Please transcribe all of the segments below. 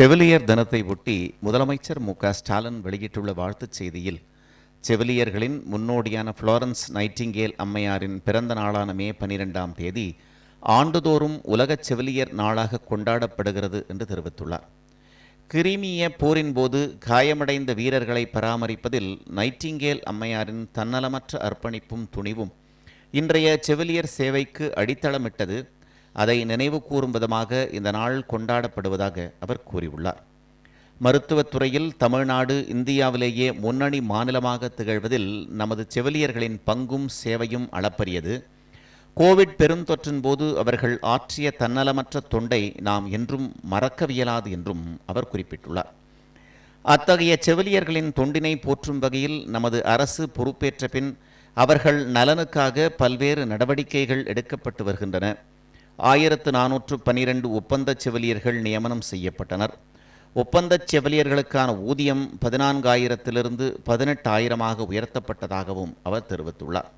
செவிலியர் தினத்தை ஒட்டி முதலமைச்சர் மு க ஸ்டாலின் வெளியிட்டுள்ள வாழ்த்துச் செய்தியில் செவிலியர்களின் முன்னோடியான ஃப்ளோரன்ஸ் நைட்டிங்கேல் அம்மையாரின் பிறந்த நாளான மே பனிரெண்டாம் தேதி ஆண்டுதோறும் உலக செவிலியர் நாளாக கொண்டாடப்படுகிறது என்று தெரிவித்துள்ளார். கிரிமிய போரின் போது காயமடைந்த வீரர்களை பராமரிப்பதில் நைட்டிங்கேல் அம்மையாரின் தன்னலமற்ற அர்ப்பணிப்பும் துணிவும் இன்றைய செவிலியர் சேவைக்கு அடித்தளமிட்டது அதை நினைவு கூறும் விதமாக இந்த நாள் கொண்டாடப்படுவதாக அவர் கூறியுள்ளார். மருத்துவத்துறையில் தமிழ்நாடு இந்தியாவிலேயே முன்னணி மாநிலமாக திகழ்வதில் நமது செவிலியர்களின் பங்கும் சேவையும் அளப்பரியது. கோவிட் பெருந்தொற்றின் போது அவர்கள் ஆற்றிய தன்னலமற்ற தொண்டை நாம் என்றும் மறக்கவியலாது என்றும் அவர் குறிப்பிட்டுள்ளார். அத்தகைய செவிலியர்களின் தொண்டினை போற்றும் வகையில் நமது அரசு பொறுப்பேற்ற பின் அவர்கள் நலனுக்காக பல்வேறு நடவடிக்கைகள் எடுக்கப்பட்டு வருகின்றன. ஆயிரத்து நானூற்று பனிரெண்டு ஒப்பந்தச் செவிலியர்கள் நியமனம் செய்யப்பட்டனர். ஒப்பந்தச் செவிலியர்களுக்கான ஊதியம் பதினான்காயிரத்திலிருந்து பதினெட்டாயிரமாக உயர்த்தப்பட்டதாகவும் அவர் தெரிவித்துள்ளார்.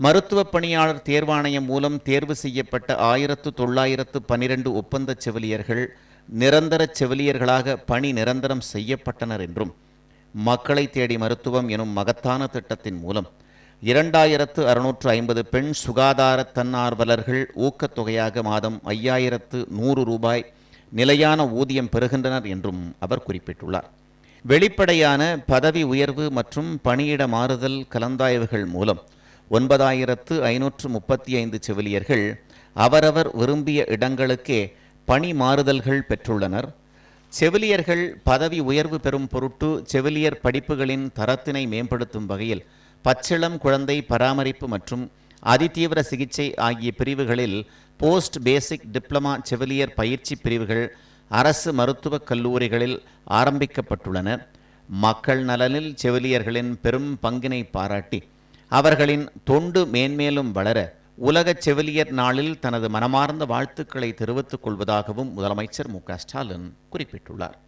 மருத்துவ பணியாளர் தேர்வாணையம் மூலம் தேர்வு செய்யப்பட்ட ஆயிரத்து தொள்ளாயிரத்து பனிரெண்டு ஒப்பந்தச் செவிலியர்கள் நிரந்தர செவிலியர்களாக பணி நிரந்தரம் செய்யப்பட்டனர் என்றும் மக்களை தேடி மருத்துவம் எனும் மகத்தான திட்டத்தின் மூலம் இரண்டாயிரத்து அறுநூற்று ஐம்பது பெண் சுகாதார தன்னார்வலர்கள் ஊக்கத்தொகையாக மாதம் ஐயாயிரத்து நூறு ரூபாய் நிலையான ஊதியம் பெறுகின்றனர் என்றும் அவர் குறிப்பிட்டுள்ளார். வெளிப்படையான பதவி உயர்வு மற்றும் பணியிட மாறுதல் கலந்தாய்வுகள் மூலம் ஒன்பதாயிரத்து ஐநூற்று முப்பத்தி ஐந்து செவிலியர்கள் அவரவர் விரும்பிய இடங்களுக்கே பணி மாறுதல்கள் பெற்றுள்ளனர். செவிலியர்கள் பதவி உயர்வு பெறும் பொருட்டு செவிலியர் படிப்புகளின் தரத்தினை மேம்படுத்தும் வகையில் பச்சிளம் குழந்தை பராமரிப்பு மற்றும் அதிதீவிர சிகிச்சை ஆகிய பிரிவுகளில் போஸ்ட் பேசிக் டிப்ளமா செவிலியர் பயிற்சி பிரிவுகள் அரசு மருத்துவக் கல்லூரிகளில் ஆரம்பிக்கப்பட்டுள்ளன. மக்கள் நலனில் செவிலியர்களின் பெரும் பங்கினை பாராட்டி அவர்களின் தொண்டு மேன்மேலும் வளர உலக செவிலியர் நாளில் தனது மனமார்ந்த வாழ்த்துக்களை தெரிவித்துக் கொள்வதாகவும் முதலமைச்சர் மு க ஸ்டாலின் குறிப்பிட்டுள்ளார்.